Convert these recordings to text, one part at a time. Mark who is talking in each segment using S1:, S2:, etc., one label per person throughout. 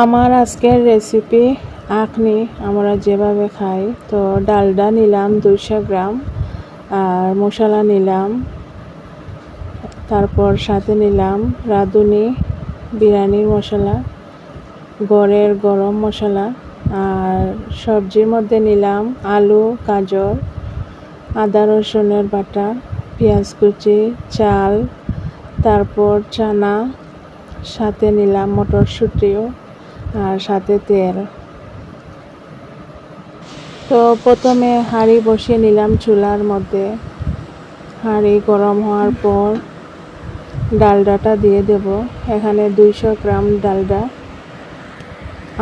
S1: আমার আজকের রেসিপি আখনি, আমরা যেভাবে খাই। তো ডালডা নিলাম দুইশো গ্রাম, আর মশলা নিলাম, তারপর সাথে নিলাম রাঁধুনি, বিরিয়ানির মশলা, গড়ের গরম মশলা, আর সবজির মধ্যে নিলাম আলু, গাজর, আদা রসুনের বাটা, পেঁয়াজ কুচি, চাল, তারপর চানা, সাথে নিলাম মটরশুঁটিও। আর সাথে তেল। তো প্রথমে হাঁড়ি বসিয়ে নিলাম চুলার মধ্যে। হাঁড়ি গরম হওয়ার পর ডালডাটা দিয়ে দেব। এখানে দুইশো গ্রাম ডালডা।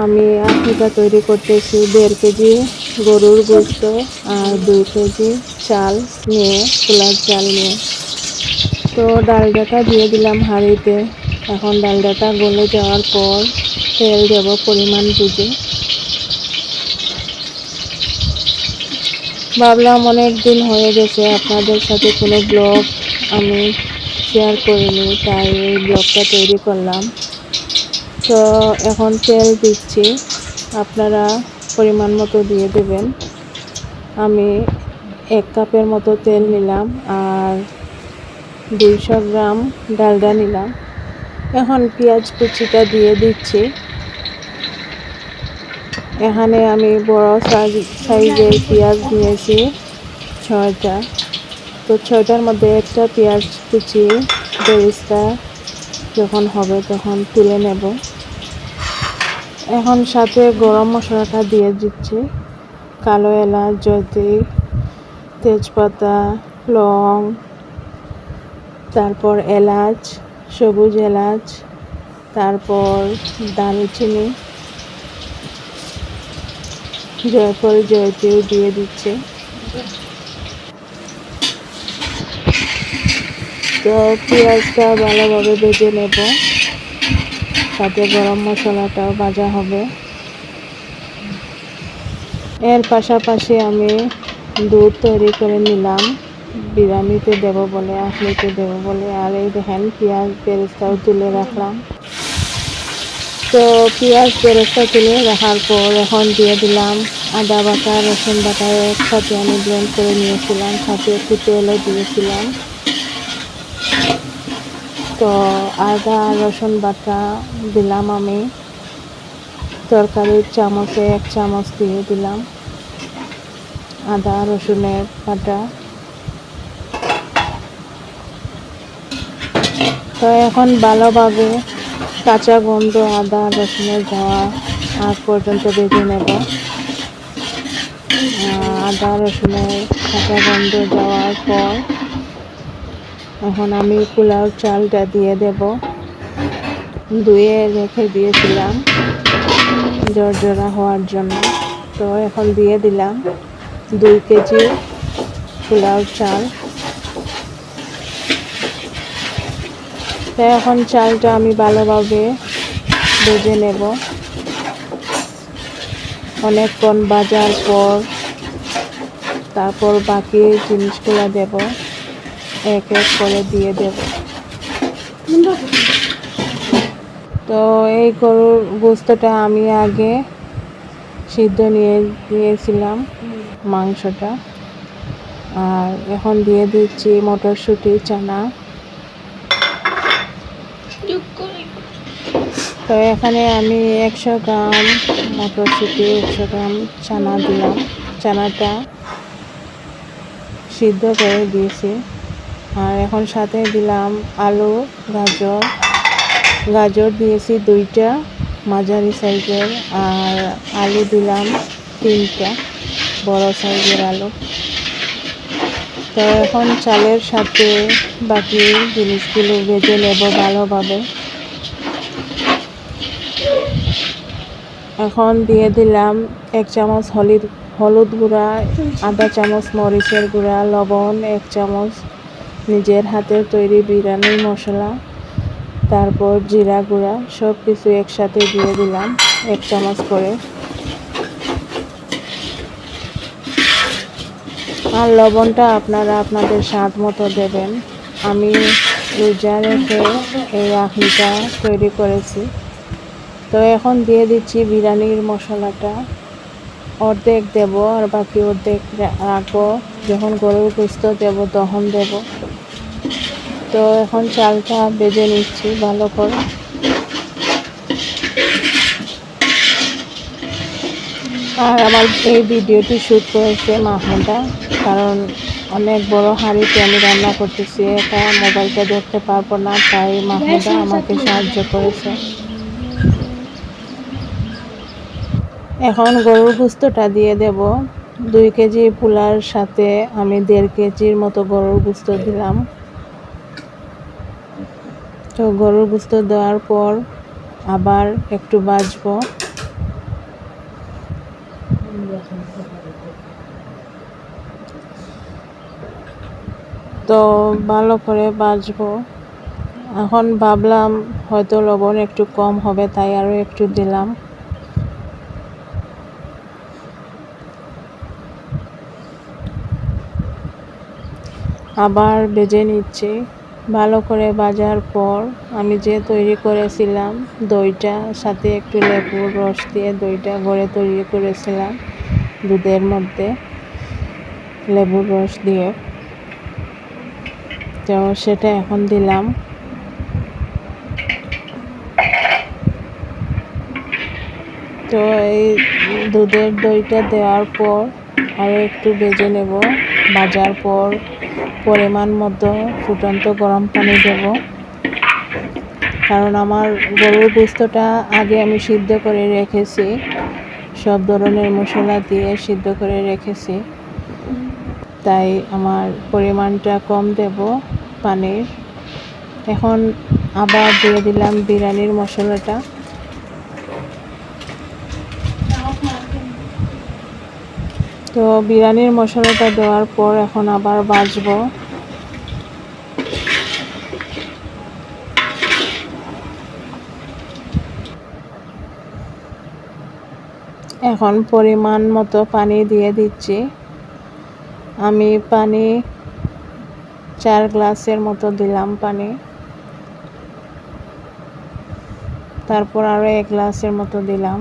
S1: আমি আখিটা তৈরি করতেছি দেড় কেজি গরুর গোস্ত আর দুই কেজি চাল নিয়ে পোলার চাল নিয়ে। তো ডালডাটা দিয়ে দিলাম হাঁড়িতে। এখন ডালডাটা গলে যাওয়ার পর তেল দেব পরিমাণ বুঝে। ভাবলাম অনেক দিন হয়ে গেছে, আপনাদের সাথে কোনো ব্লগ আমি শেয়ার করিনি, তাই এই ব্লগটা তৈরি করলাম। তো এখন তেল দিচ্ছি, আপনারা পরিমাণ মতো দিয়ে দেবেন। আমি এক কাপের মতো তেল নিলাম আর দুইশো গ্রাম ডালডা নিলাম। এখন পেঁয়াজ কুচিটা দিয়ে দিচ্ছি। এখানে আমি বড় সাইজের পেঁয়াজ নিয়েছি ছয়টা। তো ছয়টার মধ্যে একটা পেঁয়াজ কুচি বেরিস্তা যখন হবে তখন তুলে নেব। এখন সাথে গরম মশলাটা দিয়ে দিচ্ছি। কালো এলাচ, জয়ত্রী, তেজপাতা, লং, তারপর এলাচ, সবুজ এলাচ, তারপর দারুচিনি। জয়ফল জয়ত্রীও দিয়ে দিচ্ছে। তো পেঁয়াজটা ভালোভাবে ভেজে নেব। সাথে গরম মশলাটাও ভাজা হবে। এর পাশাপাশি আমি দুধ তৈরি করে নিলাম। বিরিয়ানিতে দেব বলে আখলিতে দেব বলে। আর এই দেখেন পেঁয়াজ বেরেস্তাও তুলে রাখলাম। তো পেঁয়াজ বেরেস্তা তুলে রাখার পর এখন দিয়ে দিলাম আদা বাটা, রসুন বাটা একসাথে আমি ব্লেন্ড করে নিয়েছিলাম, সাথে একটু তেলও দিয়েছিলাম। তো আদা, রসুন বাটা দিলাম আমি। তরকারির চামচে এক চামচ দিয়ে দিলাম আদা, রসুনের বাটা। তো এখন ভালোভাবে কাঁচা গন্ধ, আদা, রসুনের যাওয়া আগ পর্যন্ত বেজে নেব। আদা, রসুনের কাঁচা গন্ধ যাওয়ার পর এখন আমি পোলাও চালটা দিয়ে দেব। ধুয়ে রেখে দিয়েছিলাম জর্জরা হওয়ার জন্য। তো এখন দিয়ে দিলাম দুই কেজি পোলাও চাল। তো এখন চালটা আমি ভালোভাবে ভেজে নেব। অনেকক্ষণ বাজার পর তারপর বাকি জিনিসগুলো দেব। এক এক করে দিয়ে দেব। তো এই গরুর গোস্তটা আমি আগে সিদ্ধ নিয়ে দিয়েছিলাম মাংসটা। আর এখন দিয়ে দিচ্ছি মটরশুঁটি, চানা। তো এখানে আমি একশো গ্রাম মটরশুঁটি, একশো গ্রাম চানা দিলাম। চানাটা সিদ্ধ করে দিয়েছি। আর এখন সাথে দিলাম আলু, গাজর। গাজর দিয়েছি দুইটা মাঝারি সাইজের, আর আলু দিলাম তিনটা বড় সাইজের আলু। তো এখন চালের সাথে বাকি জিনিসগুলো ভেজে নেব ভালোভাবে। এখন দিয়ে দিলাম এক চামচ হলুদ হলুদ গুঁড়া, আধা চামচ মরিচের গুঁড়া, লবণ, এক চামচ নিজের হাতের তৈরি বিরিয়ানির মশলা, তারপর জিরা গুঁড়া সব কিছু একসাথে দিয়ে দিলাম এক চামচ করে। আর লবণটা আপনারা আপনাদের স্বাদ মতো দেবেন। আমি রোজা রেখে এই আখলিটা তৈরি করেছি। তো এখন দিয়ে দিচ্ছি বিরিয়ানির মশলাটা। অর্ধেক দেব আর বাকি অর্ধেক রাখব। যখন গরুর গোস্ত দেব তখন দেব। তো এখন চালটা বেজে নিচ্ছি ভালো করে। আর আমার এই ভিডিওটি শ্যুট করেছে মাহমুদা, কারণ অনেক বড় হাঁড়িতে আমি রান্না করতেছি একা মোবাইলটা ধরতে পারব না, তাই মাহমুদা আমাকে সাহায্য করেছে। এখন গরুর গুস্তটা দিয়ে দেব। দুই কেজি পোলার সাথে আমি দেড় কেজির মতো গরুর গুস্ত দিলাম। তো গরুর গুস্ত দেওয়ার পর আবার একটু বাজবো। তো ভালো করে বাজবো। এখন ভাবলাম হয়তো লবণ একটু কম হবে, তাই আরও একটু দিলাম। আবার বেজে নিচ্ছি। ভালো করে বাজার পর আমি যে তৈরি করেছিলাম দইটা, সাথে একটু লেবুর রস দিয়ে দইটা ঘরে তৈরি করেছিলাম দুধের মধ্যে লেবুর রস দিয়ে। তো সেটা এখন দিলাম। তো এই দুধের দইটা দেওয়ার পর আরও একটু বেজে নেব। ভাজার পর পরিমাণ মতো ফুটন্ত গরম পানি দেব। কারণ আমার গরুর গোস্তটা আগে আমি সিদ্ধ করে রেখেছি। সব ধরনের মশলা দিয়ে সিদ্ধ করে রেখেছি। তাই আমার পরিমাণটা কম দেব পানির। এখন আবার দিয়ে দিলাম বিরিয়ানির মশলাটা। তো বিরিয়ানির মশলাটা দেওয়ার পর এখন আবার বাজবো এখন পরিমাণ মতো পানি দিয়ে দিচ্ছি। আমি পানি চার গ্লাসের মতো দিলাম পানি। তারপর আরও এক গ্লাসের মতো দিলাম।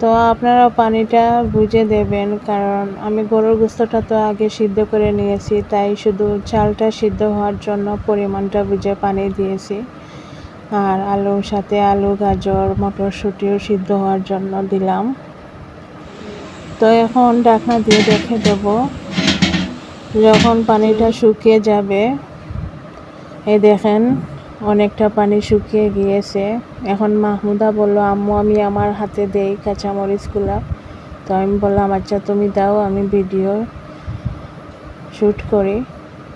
S1: তো আপনারা পানিটা বুঝে দেবেন, কারণ আমি গরুর গোস্তটা তো আগে সিদ্ধ করে নিয়েছি, তাই শুধু চালটা সিদ্ধ হওয়ার জন্য পরিমাণটা বুঝে পানি দিয়েছি। আর আলুর সাথে আলু, গাজর, মটরশুঁটিও সিদ্ধ হওয়ার জন্য দিলাম। তো এখন ডাকনা দিয়ে দেখে দেব। যখন পানিটা শুকিয়ে যাবে, এই দেখেন অনেকটা পানি শুকিয়ে গিয়েছে। এখন মাহমুদা বলল, আম্মু, আমি আমার হাতে দেই কাঁচামরিচগুলো তো আমি বললাম আচ্ছা তুমি দাও, আমি ভিডিও শ্যুট করি,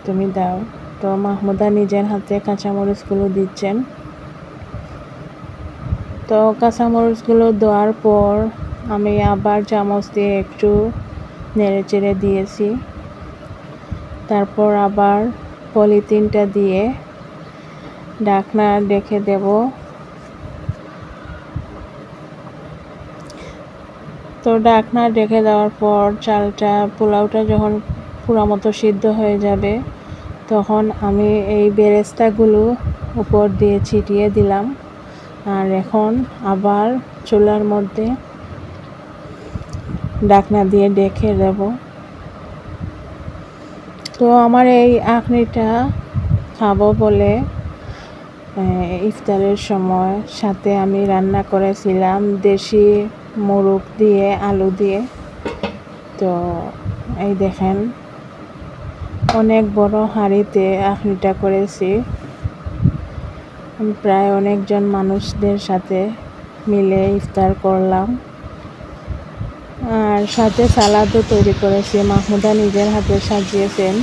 S1: তুমি দাও। তো মাহমুদা নিজের হাতে কাঁচামরিচগুলো দিচ্ছেন। তো কাঁচামরিচগুলো দেওয়ার পর আমি আবার চামচ দিয়ে একটু নেড়ে চেড়ে দিয়েছি। তারপর আবার পলিথিনটা দিয়ে ঢাকনা রেখে দেব। তো ঢাকনা রেখে দেওয়ার পর চালটা, পোলাওটা যখন পুরো মতো সিদ্ধ হয়ে যাবে, তখন আমি এই বেরেস্তাগুলো উপর দিয়ে ছিটিয়ে দিলাম। আর এখন আবার চুলার মধ্যে ডাকনা দিয়ে ডেকে দেব। তো আমার এই আখনিটা খাব বলে ইফতারের সময় সাথে আমি রান্না করেছিলাম দেশি মোরগ দিয়ে, আলু দিয়ে। তো এই দেখেন, অনেক বড় হাঁড়িতে আখনিটা করেছি। প্রায় অনেকজন মানুষদের সাথে মিলে ইফতার করলাম। আর সাথে সালাদও তৈরি করেছি, মাহমুদা নিজের হাতে সাজিয়েছেন।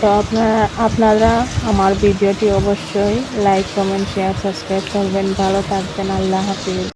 S1: তো আপনারা আপনারা আমার ভিডিওটি অবশ্যই লাইক কমেন্ট শেয়ার সাবস্ক্রাইব করবেন। ভালো থাকবেন। আল্লাহ হাফিজ।